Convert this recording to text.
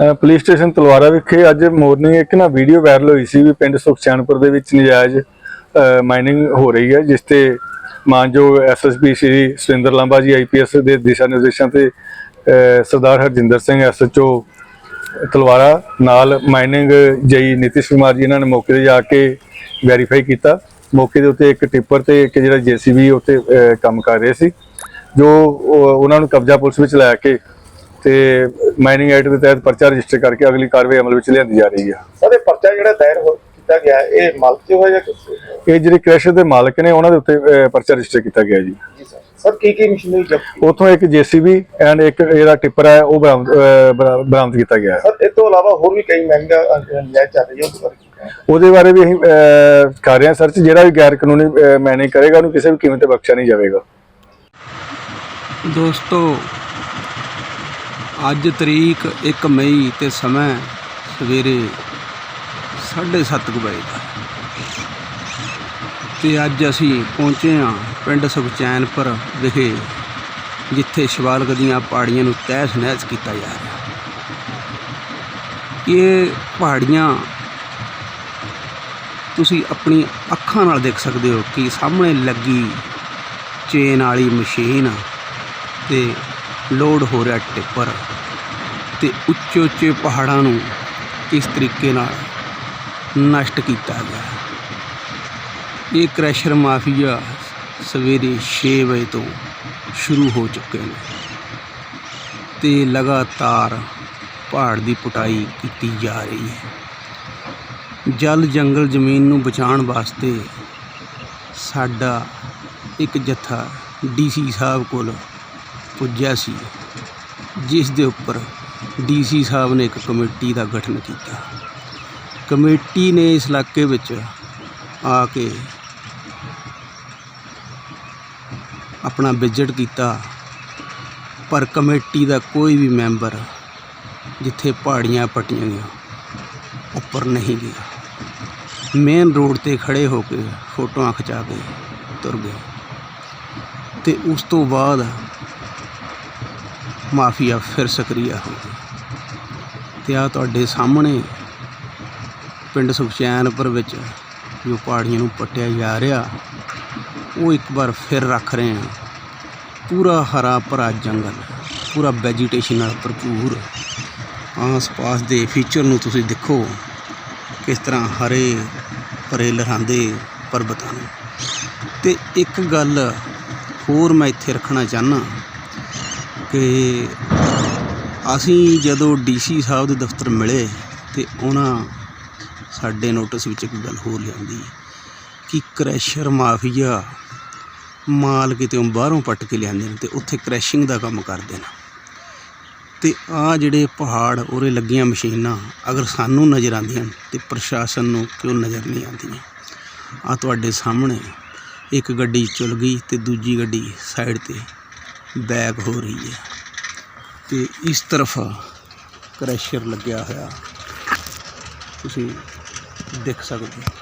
Police station ਤਲਵਾਰਾ ਵਿਖੇ ਅੱਜ morning ਇੱਕ ਨਾ ਵੀਡੀਓ ਵਾਇਰਲ ਹੋਈ ਸੀ ਵੀ ਪਿੰਡ ਸੁਖਚੈਨਪੁਰ ਦੇ ਵਿੱਚ ਨਜਾਇਜ਼ ਮਾਈਨਿੰਗ ਹੋ ਰਹੀ ਹੈ ਜਿਸ ਤੇ ਮਾਨਯੋਗ ਐਸਐਸਪੀ ਸ਼੍ਰੀ ਸੁਰਿੰਦਰ ਲਾਂਬਾ ਜੀ ਆਈਪੀਐਸ ਦੇ ਦਿਸ਼ਾ ਨਿਰਦੇਸ਼ਾਂ ਤੇ ਸਰਦਾਰ ਹਰਜਿੰਦਰ ਸਿੰਘ ਐਸਐਚਓ ਤਲਵਾਰਾ ਨਾਲ ਮਾਈਨਿੰਗ ਜਈ ਨਿਤਿਸ਼ ਕੁਮਾਰ ਜੀ ਇਹਨਾਂ ਨੇ ਮੌਕੇ ਤੇ ਜਾ ਕੇ ਵੈਰੀਫਾਈ ਕੀਤਾ। ਮੌਕੇ ਦੇ ਉੱਤੇ ਇੱਕ ਟਿੱਪਰ ਤੇ ਇੱਕ ਜਿਹੜਾ ਜੀਸੀਬੀ ਉੱਤੇ ਅ, ਕੰਮ ਕਰ ਰਹੇ ਸੀ ਜੋ ਉਹਨਾਂ ਨੂੰ ਕਬਜ਼ਾ ਪੁਲਿਸ ਵਿੱਚ ਲੈ ਕੇ ਤੇ ਮਾਈਨਿੰਗ ਐਕਟ ਦੇ ਤਹਿਤ ਪਰਚਾ ਰਜਿਸਟਰ ਕਰਕੇ ਅਗਲੀ ਕਾਰਵਾਈ ਅਮਲ ਵਿੱਚ ਲਿਆਂਦੀ ਜਾ ਰਹੀ ਹੈ ਸਰ ਇਹ ਪਰਚਾ ਜਿਹੜਾ ਦਾਇਰ ਹੋ ਕੀਤਾ ਗਿਆ ਇਹ ਮਾਲਕ ਤੇ ਹੋਇਆ ਜਾਂ ਕਿਸ? ਇਹ ਜਿਹੜੇ ਕ੍ਰੈਸ਼ਰ ਦੇ ਮਾਲਕ ਨੇ ਉਹਨਾਂ ਦੇ ਉੱਤੇ ਪਰਚਾ ਰਜਿਸਟਰ ਕੀਤਾ ਗਿਆ ਜੀ। ਜੀ ਸਰ। ਸਰ ਕੀ ਕੀ ਮਸ਼ੀਨਰੀ ਜ਼ਬਤ ਉਥੋਂ ਇੱਕ ਜੀਸੀਬੀ ਐਂਡ ਇੱਕ ਜਿਹੜਾ ਟਿੱਪਰ ਹੈ ਉਹ ਬਰਾਮਦ ਅ, ਬਰਾ- ਬਰਾਮਦ ਕੀਤਾ ਗਿਆ। ਹੈ ਸਰ ਇਹ ਤੋਂ ਇਲਾਵਾ ਹੋਰ ਵੀ ਕਈ ਮਹਿੰਗਾ ਲੈ ਚੱਲ ਰਹੀ ਹੈ ਉਹਦੇ ਬਾਰੇ ਕੀ ਕਹਿਣਾ? ਉਹਦੇ ਬਾਰੇ ਵੀ ਅਸੀਂ ਕਰ ਰਹੇ ਹਾਂ ਸਰਚ ਜਿਹੜਾ ਵੀ ਗੈਰ ਕਾਨੂੰਨੀ ਮੈਨੇਜ ਕਰੇਗਾ ਉਹਨੂੰ ਕਿਸੇ ਵੀ ਕੀਮਤ ਤੇ ਬਖਸ਼ਿਆ ਨਹੀਂ ਜਾਵੇਗਾ। ਦੋਸਤੋ ਅੱਜ ਤਰੀਕ 1 ਮਈ ਤੇ ਸਮਾਂ ਸਵੇਰੇ 7:30 ਵਜੇ ਦਾ। ਤੇ ਅੱਜ ਅਸੀਂ ਪਹੁੰਚੇ ਹਾਂ ਪਿੰਡ ਸੁਖਚੈਨਪੁਰ ਵਿਖੇ, ਜਿੱਥੇ ਸ਼ਿਵਾਲਕ ਦੀਆਂ ਪਹਾੜੀਆਂ ਨੂੰ ਤਹਿਸ ਨਹਿਸ ਕੀਤਾ ਜਾ ਰਿਹਾ। ਇਹ ਪਹਾੜੀਆਂ ਤੁਸੀਂ ਆਪਣੀ ਅੱਖਾਂ ਨਾਲ ਦੇਖ ਸਕਦੇ ਹੋ ਕਿ ਸਾਹਮਣੇ ਲੱਗੀ ਚੇਨ ਵਾਲੀ ਮਸ਼ੀਨ ਤੇ ਲੋਡ ਹੋ ਰਿਹਾ ਟਿੱਪਰ ਤੇ ਉੱਚੇ ਉੱਚੇ ਪਹਾੜਾਂ ਨੂੰ ਇਸ ਤਰੀਕੇ ਨਾਲ ਨਸ਼ਟ ਕੀਤਾ ਗਿਆ। ਇਹ ਕ੍ਰੈਸ਼ਰ ਮਾਫੀਆ ਸਵੇਰੇ 6 ਵਜੇ ਤੋਂ ਸ਼ੁਰੂ ਹੋ ਚੁੱਕੇ ਨੇ ਤੇ ਲਗਾਤਾਰ ਪਹਾੜ ਦੀ ਪੁਟਾਈ ਕੀਤੀ ਜਾ ਰਹੀ ਹੈ। ਜਲ ਜੰਗਲ ਜ਼ਮੀਨ ਨੂੰ ਬਚਾਉਣ ਵਾਸਤੇ ਸਾਡਾ ਇੱਕ ਜੱਥਾ ਡੀਸੀ ਸਾਹਿਬ ਕੋਲ ਪੁੱਜਿਆ ਸੀ, ਜਿਸ ਦੇ ਉੱਪਰ ਡੀਸੀ ਸਾਹਿਬ ਨੇ ਇੱਕ ਕਮੇਟੀ ਦਾ ਗਠਨ ਕੀਤਾ। ਕਮੇਟੀ ਨੇ ਇਸ ਇਲਾਕੇ ਵਿੱਚ ਆ ਕੇ ਆਪਣਾ ਵਿਜ਼ਿਟ ਕੀਤਾ, ਪਰ ਕਮੇਟੀ ਦਾ ਕੋਈ ਵੀ ਮੈਂਬਰ ਜਿੱਥੇ ਪਹਾੜੀਆਂ ਪੱਟੀਆਂ ਗਈਆਂ, ਉੱਪਰ ਨਹੀਂ ਗਿਆ। ਮੇਨ ਰੋਡ ਤੇ ਖੜੇ ਹੋ ਕੇ ਫੋਟੋਆਂ ਖਿਚਾ ਕੇ ਤੁਰ ਗਏ। ਤੇ ਉਸ ਤੋਂ ਬਾਅਦ ਮਾਫੀਆ ਫਿਰ ਸਕਰੀਆ ਹੋ ਗਿਆ ਤੇ ਆ ਤੁਹਾਡੇ ਸਾਹਮਣੇ ਪਿੰਡ ਸੁਖਚੈਨਪੁਰ ਵਿੱਚ ਜੋ ਪਹਾੜੀਆਂ ਨੂੰ ਪੱਟਿਆ ਜਾ ਰਿਹਾ, ਉਹ ਇੱਕ ਵਾਰ ਫਿਰ ਰੱਖ ਰਹੇ ਹਾਂ। ਪੂਰਾ ਹਰਾ ਭਰਾ ਜੰਗਲ, ਪੂਰਾ ਵੈਜੀਟੇਸ਼ਨ ਨਾਲ ਭਰਪੂਰ। ਆਸ-ਪਾਸ ਦੇ ਫੀਚਰ ਨੂੰ ਤੁਸੀਂ ਦੇਖੋ, ਕਿਸ ਤਰ੍ਹਾਂ ਹਰੇ ਭਰੇ ਲਹਿਰਾਂਦੇ ਪਰਬਤਾਂ ਨੂੰ। ਤੇ ਇੱਕ ਗੱਲ ਹੋਰ ਮੈਂ ਇੱਥੇ ਰੱਖਣਾ ਚਾਹਨਾ ਕਿ ਅਸੀਂ ਜਦੋਂ ਡੀਸੀ ਸਾਹਿਬ ਦੇ ਦਫ਼ਤਰ ਮਿਲੇ ਤੇ ਉਹਨਾਂ ਸਾਡੇ ਨੋਟਿਸ ਵਿੱਚ ਇੱਕ ਗੱਲ ਹੋਰ ਲਿਆਂਦੀ ਕਿ ਕ੍ਰੈਸ਼ਰ ਮਾਫੀਆ ਮਾਲ ਕਿਤੇ ਬਾਹਰੋਂ ਪੱਟ ਕੇ ਲਿਆਉਂਦੇ ਨੇ ਤੇ ਉੱਥੇ ਕ੍ਰੈਸ਼ਿੰਗ ਦਾ ਕੰਮ ਕਰਦੇ ਨੇ। ਤੇ ਆ ਜਿਹੜੇ ਪਹਾੜ ਉਰੇ ਲੱਗੀਆਂ ਮਸ਼ੀਨਾਂ ਅਗਰ ਸਾਨੂੰ ਨਜ਼ਰ ਆਉਂਦੀਆਂ ਤੇ ਪ੍ਰਸ਼ਾਸਨ ਨੂੰ ਕਿਉਂ ਨਜ਼ਰ ਨਹੀਂ ਆਉਂਦੀਆਂ? ਆ ਤੁਹਾਡੇ ਸਾਹਮਣੇ ਇੱਕ ਗੱਡੀ ਚੁਲ ਗਈ ਤੇ ਦੂਜੀ ਗੱਡੀ ਸਾਈਡ ਤੇ ਬੈਕ ਹੋ ਰਹੀ ਹੈ। ਤੇ ਇਸ ਤਰਫ ਕ੍ਰੈਸ਼ਰ ਲੱਗਿਆ ਹੋਇਆ। ਤੁਸੀਂ ਦੇਖ ਸਕਦੇ ਹੋ।